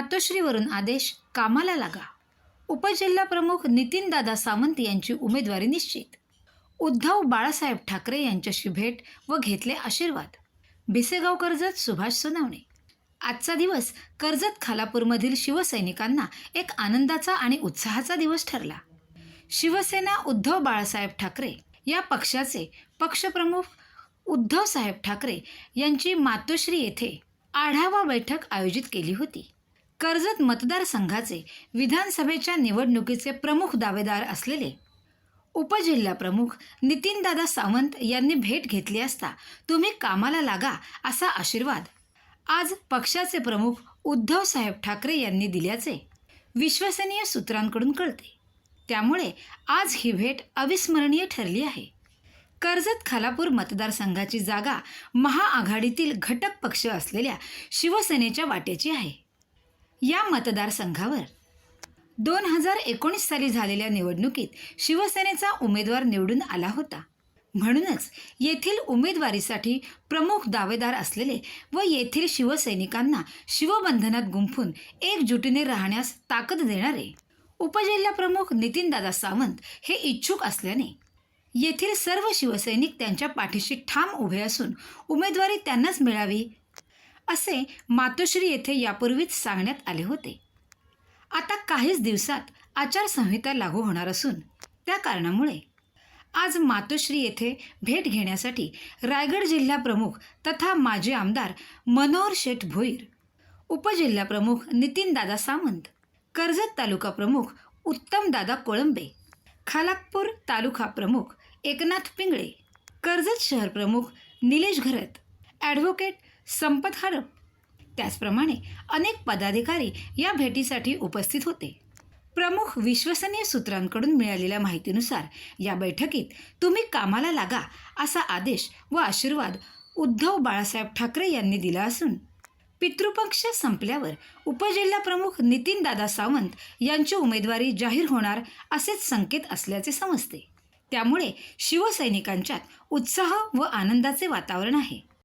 मातोश्रीवरून आदेश कामाला लागा. उपजिल्हा प्रमुख नितीनदादा सावंत यांची उमेदवारी निश्चित. उद्धव बाळासाहेब ठाकरे यांच्याशी भेट व घेतले आशीर्वाद. भिसेगाव कर्जत सुभाष सोनावणे. आजचा दिवस कर्जत खालापूरमधील शिवसैनिकांना एक आनंदाचा आणि उत्साहाचा दिवस ठरला. शिवसेना उद्धव बाळासाहेब ठाकरे या पक्षाचे पक्षप्रमुख उद्धव साहेब ठाकरे यांची मातोश्री येथे आढावा बैठक आयोजित केली होती. कर्जत मतदारसंघाचे विधानसभेच्या निवडणुकीचे प्रमुख दावेदार असलेले उपजिल्हा प्रमुख नितीनदादा सावंत यांनी भेट घेतली असता तुम्ही कामाला लागा असा आशीर्वाद आज पक्षाचे प्रमुख उद्धव साहेब ठाकरे यांनी दिल्याचे विश्वसनीय सूत्रांकडून कळते. त्यामुळे आज ही भेट अविस्मरणीय ठरली आहे. कर्जत खालापूर मतदारसंघाची जागा महाआघाडीतील घटक पक्ष असलेल्या शिवसेनेच्या वाटेची आहे. या मतदारसंघावर. दोन हजार एकोणीस साली झालेल्या निवडणुकीत शिवसेनेचा उमेदवार निवडून आला होता. म्हणूनच येथील उमेदवारीसाठी प्रमुख दावेदार असलेले व येथील शिवसैनिकांना शिवबंधनात गुंफून एकजुटीने राहण्यास ताकद देणारे उपजिल्हा प्रमुख नितीनदादा सावंत हे इच्छुक असल्याने येथील सर्व शिवसैनिक त्यांच्या पाठीशी ठाम उभे असून उमेदवारी त्यांनाच मिळावी असे मातोश्री येथे यापूर्वीच सांगण्यात आले होते. आता काहीच दिवसात आचारसंहिता लागू होणार असून त्या कारणामुळे आज मातोश्री येथे भेट घेण्यासाठी रायगड जिल्हा प्रमुख तथा माजी आमदार मनोहर शेठ भोईर उपजिल्हाप्रमुख नितीनदादा सामंत कर्जत तालुका प्रमुख उत्तमदादा कोळंबे खालाकपूर तालुका प्रमुख एकनाथ पिंगळे कर्जत शहर प्रमुख निलेश घरत ॲडव्होकेट संपत हरप. त्याचप्रमाणे अनेक पदाधिकारी या भेटीसाठी उपस्थित होते. प्रमुख विश्वसनीय सूत्रांकडून मिळालेल्या माहितीनुसार या बैठकीत तुम्ही कामाला लागा असा आदेश व आशीर्वाद उद्धव बाळासाहेब ठाकरे यांनी दिला असून पितृपक्ष संपल्यावर उपजिल्हा प्रमुख नितीनदादा सावंत यांची उमेदवारी जाहीर होणार असेच संकेत असल्याचे समजते. त्यामुळे शिवसैनिकांच्यात उत्साह व आनंदाचे वातावरण आहे.